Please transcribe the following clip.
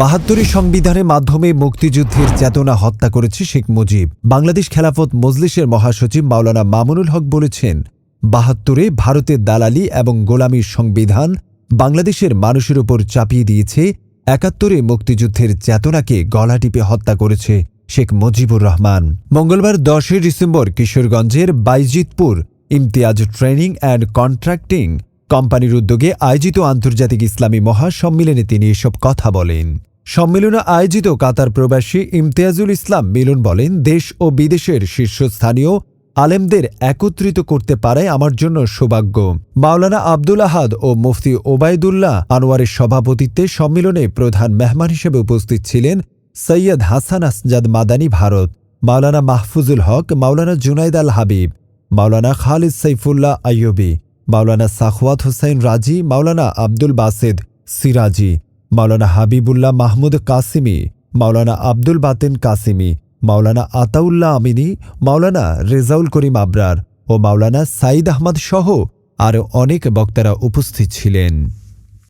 বাহাত্তরের সংবিধানের মাধ্যমে মুক্তিযুদ্ধের চেতনা হত্যা করেছে শেখ মুজিব। বাংলাদেশ খেলাফত মজলিসের মহাসচিব মাওলানা মামুনুল হক বলেছেন, বাহাত্তরে ভারতের দালালি এবং গোলামীর সংবিধান বাংলাদেশের মানুষের উপর চাপিয়ে দিয়েছে, একাত্তরে মুক্তিযুদ্ধের চেতনাকে গলা টিপে হত্যা করেছে শেখ মুজিবুর রহমান। মঙ্গলবার দশই ডিসেম্বর কিশোরগঞ্জের Bajitpur Imtiaz training and contracting কোম্পানির উদ্যোগে আয়োজিত আন্তর্জাতিক ইসলামী মহাসম্মেলনে তিনি এসব কথা বলেন। সম্মেলনে আয়োজিত কাতার প্রবাসী ইমতিয়াজুল ইসলাম মিলন বলেন, দেশ ও বিদেশের শীর্ষস্থানীয় আলেমদের একত্রিত করতে পারায় আমার জন্য সৌভাগ্য। মাওলানা আব্দুল আহাদ ও মুফতি ওবায়দুল্লাহ আনোয়ারের সভাপতিত্বে সম্মেলনে প্রধান মেহমান হিসেবে উপস্থিত ছিলেন সৈয়দ হাসান আসজাদ মাদানী ভারত, মাওলানা মাহফুজুল হক, মাওলানা জুনাইদ আল হাবিব, মাওলানা খালিদ সাইফুল্লাহ আইয়ুবী। মাওলানা সাখওয়াত হুসাইন রাজি, মাওলানা আব্দুল বাসেদ সিরাজি, মাওলানা হাবিবুল্লাহ মাহমুদ কাসিমি, মাওলানা আব্দুল বাতেন কাসিমি, মাওলানা আতাউল্লাহ আমিনী, মাওলানা রেজাউল করিম আবরার ও মাওলানা সাঈদ আহমদ সহ আরও অনেক বক্তারা উপস্থিত ছিলেন।